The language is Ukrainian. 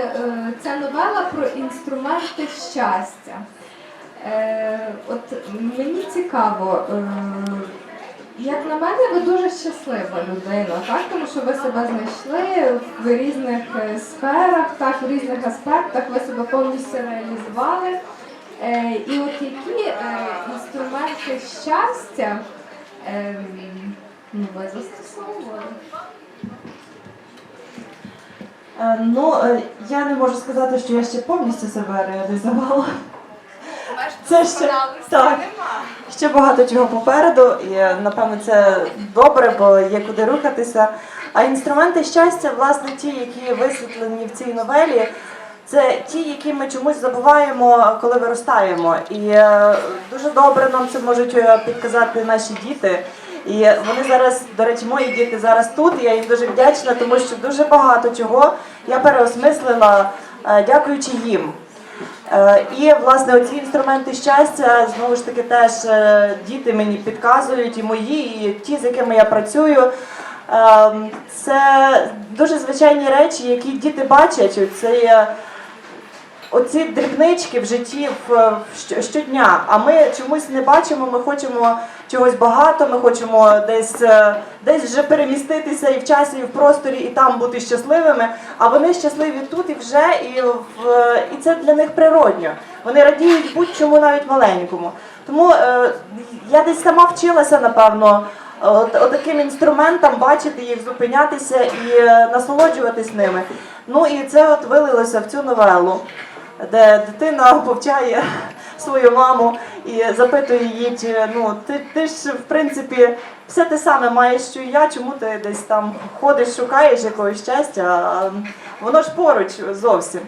е, ця новела про інструменти щастя. Е, От мені цікаво, е, як на мене, ви дуже щаслива людина, так? Тому що ви себе знайшли в різних сферах, так, в різних аспектах, ви себе повністю реалізували. І от які інструменти щастя е, ну, ви застосовували? Е, Ну, е, я не можу сказати, що я ще повністю себе реалізувала. Це ще так. Ще багато чого попереду, і е, напевно це добре, бо є куди рухатися. А інструменти щастя, власне, ті, які висвітлені в цій новелі, це ті, які ми чомусь забуваємо, коли виростаємо. І дуже добре нам це можуть підказати наші діти. І вони зараз, до речі, мої діти зараз тут. і Я їм дуже вдячна, тому що дуже багато чого я переосмислила, е, дякуючи їм. Е, І власне оці інструменти щастя знову ж таки теж е, діти мені підказують, і мої, і ті, з якими я працюю. Ем, Це дуже звичайні речі, які діти бачать. Це є оці дрібнички в житті в- щодня. А ми чомусь не бачимо, ми хочемо чогось багато, ми хочемо десь, е, десь вже переміститися і в часі, і в просторі, і там бути щасливими. А вони щасливі тут і вже, і, в, і це для них природньо. Вони радіють будь-чому навіть маленькому. Тому е, я десь сама вчилася, напевно. От, от таким інструментам бачити їх, зупинятися і е, насолоджуватись ними. Ну і це от вилилося в цю новелу, де дитина повчає свою маму і запитує її, чи ну ти, ти ж в принципі все те саме маєш, що і я, чому ти десь там ходиш, шукаєш якогось щастя, а воно ж поруч зовсім.